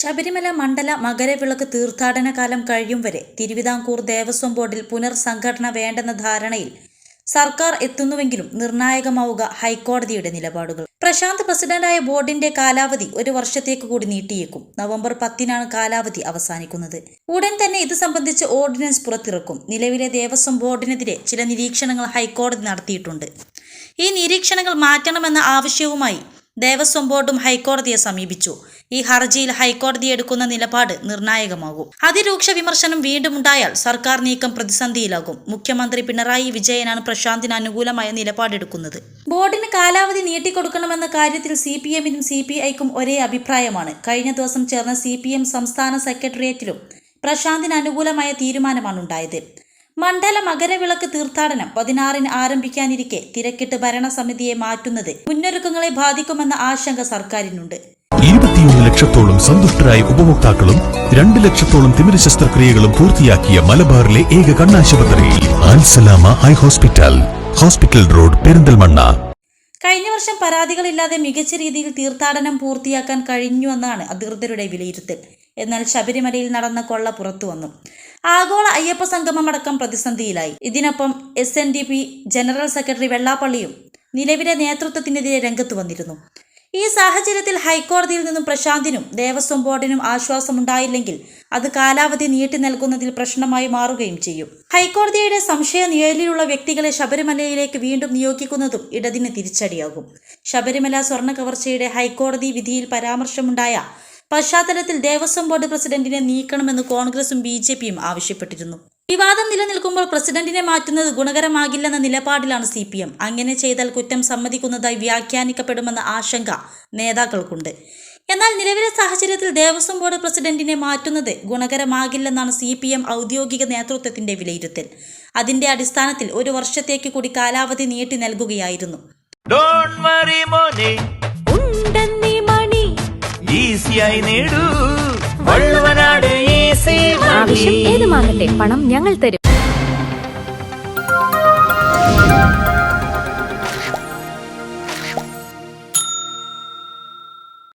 ശബരിമല മണ്ഡല മകരവിളക്ക് തീർത്ഥാടന കാലം കഴിയും വരെ തിരുവിതാംകൂർ ദേവസ്വം ബോർഡിൽ പുനർസംഘടന വേണ്ടെന്ന ധാരണയിൽ സർക്കാർ എത്തുന്നുവെങ്കിലും നിർണായകമാവുക ഹൈക്കോടതിയുടെ നിലപാടുകൾ. പ്രശാന്ത് പ്രസിഡന്റായ ബോർഡിന്റെ കാലാവധി ഒരു വർഷത്തേക്ക് കൂടി നീട്ടിയേക്കും. നവംബർ പത്തിനാണ് കാലാവധി അവസാനിക്കുന്നത്. ഉടൻ തന്നെ ഇത് സംബന്ധിച്ച് ഓർഡിനൻസ് പുറത്തിറക്കും. നിലവിലെ ദേവസ്വം ബോർഡിനെതിരെ ചില നിരീക്ഷണങ്ങൾ ഹൈക്കോടതി നടത്തിയിട്ടുണ്ട്. ഈ നിരീക്ഷണങ്ങൾ മാറ്റണമെന്ന ആവശ്യവുമായി ദേവസ്വം ബോർഡും ഹൈക്കോടതിയെ സമീപിച്ചു. ഈ ഹർജിയിൽ ഹൈക്കോടതി എടുക്കുന്ന നിലപാട് നിർണായകമാകും. അതിരൂക്ഷ വിമർശനം വീണ്ടും ഉണ്ടായാൽ സർക്കാർ നീക്കം പ്രതിസന്ധിയിലാകും. മുഖ്യമന്ത്രി പിണറായി വിജയനാണ് പ്രശാന്തിന് അനുകൂലമായ നിലപാടെടുക്കുന്നത്. ബോർഡിന് കാലാവധി നീട്ടിക്കൊടുക്കണമെന്ന കാര്യത്തിൽ സി പി എമ്മിനും സി പി ഐക്കും ഒരേ അഭിപ്രായമാണ്. കഴിഞ്ഞ ദിവസം ചേർന്ന സി പി എം സംസ്ഥാന സെക്രട്ടേറിയറ്റിലും പ്രശാന്തിന് അനുകൂലമായ തീരുമാനമാണ് ഉണ്ടായത് മണ്ഡല മകരവിളക്ക് തീർത്ഥാടനം പതിനാറിന് ആരംഭിക്കാനിരിക്കെ തിരക്കിട്ട് ഭരണസമിതിയെ മാറ്റുന്നത് മുന്നൊരുക്കങ്ങളെ ബാധിക്കുമെന്ന ആശങ്ക സർക്കാരിനുണ്ട്. ഇരുപത്തിയൊന്ന് ലക്ഷത്തോളം സന്തുഷ്ടരായ ഉപഭോക്താക്കളും രണ്ട് ലക്ഷത്തോളം തിമിര ശസ്ത്രക്രിയകളും പൂർത്തിയാക്കിയ മലബാറിലെ ഏക കണ്ണാശുപത്രി Ansalama eye hospital hospital road Perinthalmanna. കഴിഞ്ഞ വർഷം പരാതികളില്ലാതെ മികച്ച രീതിയിൽ തീർത്ഥാടനം പൂർത്തിയാക്കാൻ കഴിഞ്ഞുവെന്നാണ് അധികൃതരുടെ വിലയിരുത്തൽ. എന്നാൽ ശബരിമലയിൽ നടന്ന കൊള്ള പുറത്തു വന്നു. ആഗോള അയ്യപ്പ സംഗമം അടക്കം പ്രതിസന്ധിയിലായി. ഇതിനൊപ്പം S N D P general secretary വെള്ളാപ്പള്ളിയും നിലവിലെ നേതൃത്വത്തിനെതിരെ രംഗത്ത് വന്നിരുന്നു. ഈ സാഹചര്യത്തിൽ ഹൈക്കോടതിയിൽ നിന്നും പ്രശാന്തിനും ദേവസ്വം ബോർഡിനും ആശ്വാസമുണ്ടായില്ലെങ്കിൽ അത് കാലാവധി നീട്ടി നൽകുന്നതിൽ പ്രശ്നമായി മാറുകയും ചെയ്യും. ഹൈക്കോടതിയുടെ സംശയ നിഴലിലുള്ള വ്യക്തികളെ ശബരിമലയിലേക്ക് വീണ്ടും നിയോഗിക്കുന്നതും ഇടതിന് തിരിച്ചടിയാകും. ശബരിമല സ്വർണ കവർച്ചയുടെ ഹൈക്കോടതി വിധിയിൽ പരാമർശമുണ്ടായ പശ്ചാത്തലത്തിൽ ദേവസ്വം ബോർഡ് പ്രസിഡന്റിനെ നീക്കണമെന്ന് കോൺഗ്രസും ബി ജെ പിയും ആവശ്യപ്പെട്ടിരുന്നു. വിവാദം നിലനിൽക്കുമ്പോൾ പ്രസിഡന്റിനെ മാറ്റുന്നത് ഗുണകരമാകില്ലെന്ന നിലപാടിലാണ് സി പി എം അങ്ങനെ ചെയ്താൽ കുറ്റം സമ്മതിക്കുന്നതായി വ്യാഖ്യാനിക്കപ്പെടുമെന്ന ആശങ്ക നേതാക്കൾക്കുണ്ട്. എന്നാൽ നിലവിലെ സാഹചര്യത്തിൽ ദേവസ്വം ബോർഡ് പ്രസിഡന്റിനെ മാറ്റുന്നത് ഗുണകരമാകില്ലെന്നാണ് സി പി എം ഔദ്യോഗിക നേതൃത്വത്തിന്റെ വിലയിരുത്തൽ. അതിന്റെ അടിസ്ഥാനത്തിൽ ഒരു വർഷത്തേക്ക് കൂടി കാലാവധി നീട്ടി നൽകുകയായിരുന്നു. ഈസിയായി നേടൂ. വള്ളുവനാട് ആവശ്യം ഏതുമാകട്ടെ പണം ഞങ്ങൾ തരും.